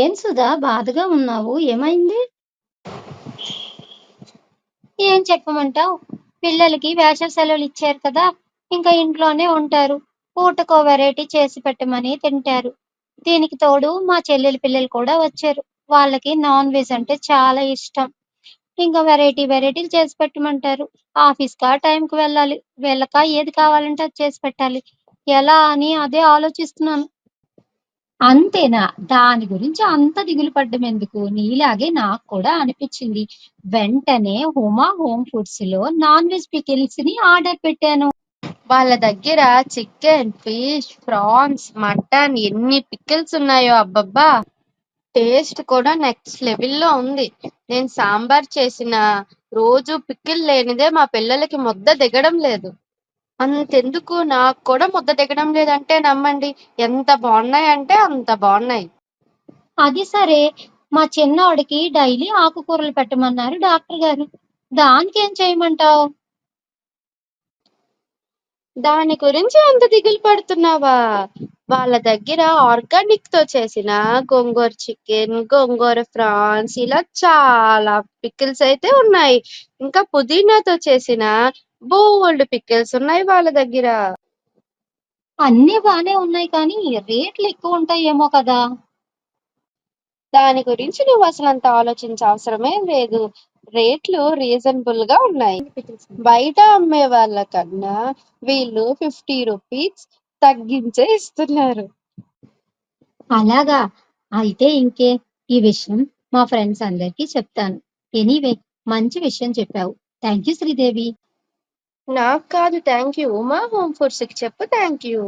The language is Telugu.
ఏం సుధా బాధగా ఉన్నావు? ఏమైంది? ఏం చెప్పమంటావు? పిల్లలకి వేసవి సెలవులు ఇచ్చారు కదా ఇంకా ఇంట్లోనే ఉంటారు. పూటకో వెరైటీ చేసి పెట్టమని తింటారు. దీనికి తోడు మా చెల్లెలి పిల్లలు కూడా వచ్చారు. వాళ్ళకి నాన్ వెజ్ అంటే చాలా ఇష్టం. ఇంకా వెరైటీ వెరైటీలు చేసి పెట్టమంటారు. ఆఫీస్ కా టైంకి వెళ్ళాలి. వెళ్ళక ఏది కావాలంటే అది చేసి పెట్టాలి. ఎలా అని అదే ఆలోచిస్తున్నాను. అంతేనా? దాని గురించి అంత దిగులు పడ్డం ఎందుకు? నీలాగే నాకు కూడా అనిపించింది. వెంటనే హుమా హోమ్ ఫుడ్స్లో నాన్ వెజ్ పికిల్స్ని ఆర్డర్ పెట్టాను. వాళ్ళ దగ్గర చికెన్ ఫిష్ ప్రాన్స్ మటన్ ఎన్ని పికిల్స్ ఉన్నాయో అబ్బబ్బా! టేస్ట్ కూడా నెక్స్ట్ లెవెల్లో ఉంది. నేను సాంబార్ చేసిన రోజు పికిల్ లేనిదే మా పిల్లలకి ముద్ద దిగడం లేదు. అంతెందుకు? నాకు కూడా ముద్ద దిగడం లేదంటే నమ్మండి. ఎంత బాగున్నాయంటే అంత బాగున్నాయి. అది సరే. మా చిన్నోడికి డైలీ ఆకుకూరలు పెట్టమన్నారు డాక్టర్ గారు. దానికి ఏం చేయమంటావు? దాని గురించి అంత దిగులు పడుతున్నావా? వాళ్ళ దగ్గర ఆర్గానిక్తో చేసిన గోంగూర చికెన్ గోంగూర ఫ్రాన్స్ ఇలా చాలా పికిల్స్ అయితే ఉన్నాయి. ఇంకా పుదీనాతో చేసిన బోల్డ్ పికిల్స్ ఉన్నాయి వాళ్ళ దగ్గర. అన్నీ బానే ఉన్నాయి కానీ రేట్లు ఎక్కువ ఉంటాయేమో కదా. దాని గురించి నువ్వు అసలు అంత ఆలోచించే అవసరమే లేదు. రేట్లు రీజనబుల్గా ఉన్నాయి. బయట అమ్మే వాళ్ళకన్నా వీళ్ళు ఫిఫ్టీ రూపీస్ తగ్గించే ఇస్తున్నారు. అలాగా? అయితే ఇంకే ఈ విషయం మా ఫ్రెండ్స్ అందరికీ చెప్తాను. ఎనీవే మంచి విషయం చెప్పావు. Thank you Sridevi. నాకు కాదు థ్యాంక్ యూ ఉమా హోమ్ ఫుడ్స్‌కి చెప్పు థ్యాంక్ యూ